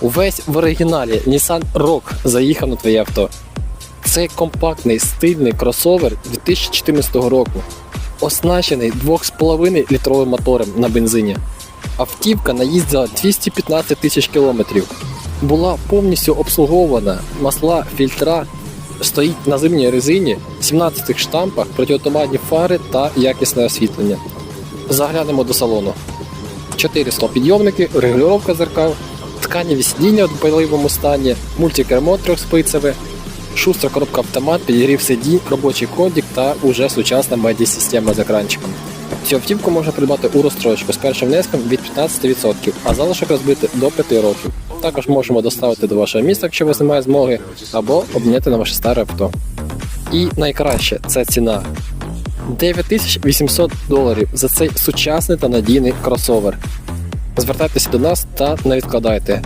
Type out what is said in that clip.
Увесь в оригіналі Nissan Rogue заїхав на твоє авто. Це компактний стильний кросовер 2014 року, оснащений 2,5 літровим мотором на бензині. Автівка наїздила 215 тисяч кілометрів. Була повністю обслугована, масла, фільтра, стоїть на зимній резині, 17 штампах, протиотуманні фари та якісне освітлення. Заглянемо до салону. 4 підйомники, регулювання зеркал, тканеві сидіння в дбайливому стані, мультикермо трьохспицеве, шустра коробка автомат, підігрів сидінь, робочий кодік та уже сучасна медіа-система з екранчиком. Цю автівку можна придбати у розстрочку з першим внеском від 15%, а залишок розбити до 5 років. Також можемо доставити до вашого міста, якщо у вас немає змоги, або обміняти на ваше старе авто. І найкраще це ціна. 9800 доларів за цей сучасний та надійний кросовер. Звертайтеся до нас та не відкладайте.